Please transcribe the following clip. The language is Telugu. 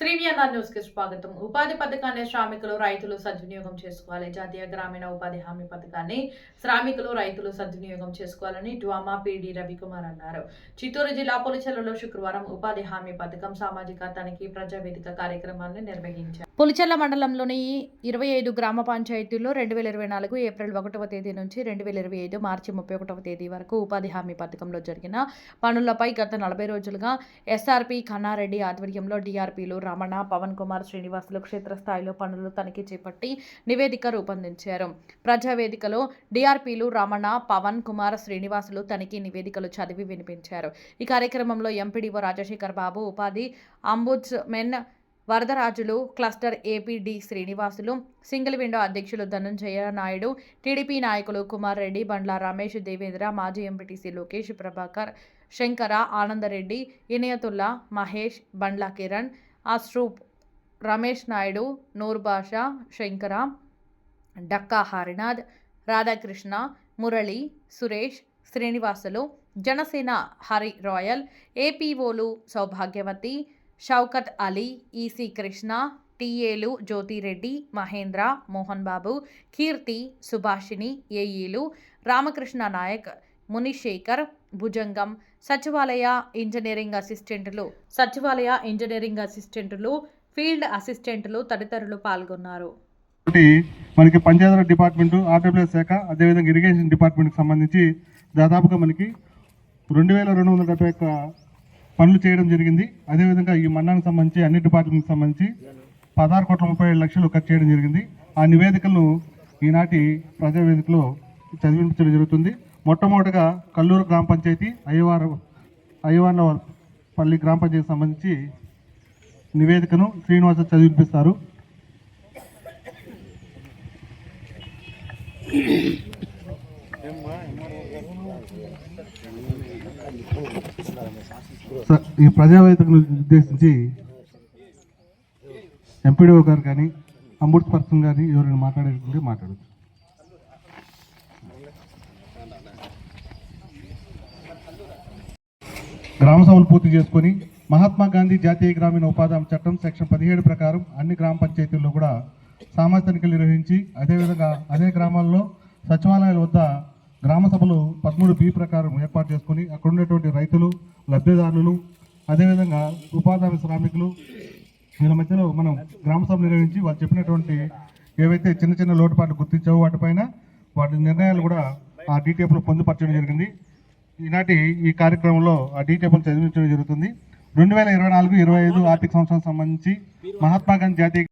శ్రీవ్యానా న్యూస్కి స్వాగతం. ఉపాధి పథకాన్ని శ్రామికులు రైతులు సద్వినియోగం చేసుకోవాలి. జాతీయ గ్రామీణ ఉపాధి హామీ పథకాన్ని శ్రామికులు రైతులు సద్వినియోగం చేసుకోవాలని డ్వామా పీడీ రవికుమార్ అన్నారు. చిత్తూరు జిల్లా పులిచెర్లలో శుక్రవారం ఉపాధి హామీ పథకం సామాజిక తనిఖీ ప్రజావేదిక కార్యక్రమాన్ని నిర్వహించారు. పులిచెర్ల మండలంలోని ఇరవై ఐదు గ్రామ పంచాయతీల్లో రెండు వేల ఇరవై నాలుగు ఏప్రిల్ ఒకటవ తేదీ నుంచి రెండు వేల ఇరవై ఐదు మార్చి ముప్పై ఒకటవ తేదీ వరకు ఉపాధి హామీ పథకంలో జరిగిన పనులపై గత నలభై రోజులుగా ఎస్ఆర్పి కన్నారెడ్డి ఆధ్వర్యంలో డిఆర్పిలు రమణ పవన్ కుమార్ శ్రీనివాసులు క్షేత్రస్థాయిలో పనులు తనిఖీ చేపట్టి నివేదిక రూపొందించారు. ప్రజావేదికలో డిఆర్పీలు రమణ పవన్ కుమార్ శ్రీనివాసులు తనిఖీ నివేదికలు చదివి వినిపించారు. ఈ కార్యక్రమంలో ఎంపీడీఓ రాజశేఖర్ బాబు ఉపాధి ombudsman Varadarajulu cluster APD Srinivasulu single window అధ్యక్షులు ధనంజయ నాయుడు టీడీపీ నాయకులు కుమార్ రెడ్డి బండ్ల రమేష్ దేవేంద్ర మాజీ ఎంపీటీసీ లోకేష్ ప్రభాకర్ శంకర ఆనందరెడ్డి ఇనయతుల్లా మహేష్ బండ్ల కిరణ్ అస్రూప్ రమేష్ నాయుడు నూర్బాషా శంకర డక్కా హరినాథ్ రాధాకృష్ణ మురళి సురేష్ శ్రీనివాసులు జనసేన హరి రాయల్ ఏపీఓలు సౌభాగ్యవతి షౌకత్ అలీ ఈసీ కృష్ణ టీఏలు జ్యోతిరెడ్డి మహేంద్ర మోహన్ బాబు కీర్తి సుభాషిణి ఏఈలు రామకృష్ణ నాయక్ మునిశేఖర్ భుజంగం సచివాలయ ఇంజనీరింగ్ అసిస్టెంట్లు సచివాలయ ఇంజనీరింగ్ అసిస్టెంట్లు ఫీల్డ్ అసిస్టెంట్లు తదితరులు పాల్గొన్నారు. ఒకటి మనకి పంచాయతీరాజ్ డిపార్ట్మెంట్ ఆర్డబ్ల్యూ శాఖ అదేవిధంగా ఇరిగేషన్ డిపార్ట్మెంట్కి సంబంధించి దాదాపుగా మనకి రెండు వేల రెండు వందల డెబ్బై ఒక్క పనులు చేయడం జరిగింది. అదేవిధంగా ఈ మన్నానికి సంబంధించి అన్ని డిపార్ట్మెంట్కి సంబంధించి పదహారు కోట్ల ముప్పై ఏడు లక్షలు ఖర్చు చేయడం జరిగింది. ఆ నివేదికలను ఈనాటి ప్రజావేదికలో చదివించడం జరుగుతుంది. మొట్టమొదటిగా కల్లూరు గ్రామ పంచాయతీ అయ్యవారు అయ్యవార్ల పల్లి గ్రామ పంచాయతీ సంబంధించి నివేదికను శ్రీనివాస చదివిపిస్తారు. స- ఈ ప్రజావేదికను ఉద్దేశించి ఎంపీడీఓ గారు కానీ అంబుడ్స్ పర్సన్ కానీ ఎవరైనా మాట్లాడేటువంటి మాట్లాడచ్చు. గ్రామ సభలు పూర్తి చేసుకొని మహాత్మా గాంధీ జాతీయ గ్రామీణ ఉపాధి చట్టం సెక్షన్ పదిహేడు ప్రకారం అన్ని గ్రామ పంచాయతీల్లో కూడా సామాజిక తనిఖీలు నిర్వహించి అదేవిధంగా అదే గ్రామాల్లో సచివాలయాల వద్ద గ్రామ సభలు పదమూడు బి ప్రకారం ఏర్పాటు చేసుకొని అక్కడ ఉండేటువంటి రైతులు లబ్ధిదారులు అదేవిధంగా ఉపాధి శ్రామికులు వీళ్ళ మధ్యలో మనం గ్రామ సభ నిర్వహించి వాళ్ళు చెప్పినటువంటి ఏవైతే చిన్న చిన్న లోటుపాట్లు గుర్తించావో వాటిపైన వాటి నిర్ణయాలు కూడా ఆ డీటీఎఫ్లో పొందుపరచడం జరిగింది. ఈనాటి ఈ కార్యక్రమంలో ఆ డీటెయిల్ చదివించడం జరుగుతుంది. రెండు వేల ఇరవై నాలుగు ఇరవై ఐదు ఆర్థిక సంవత్సరం సంబంధించి మహాత్మా గాంధీ జాతీయ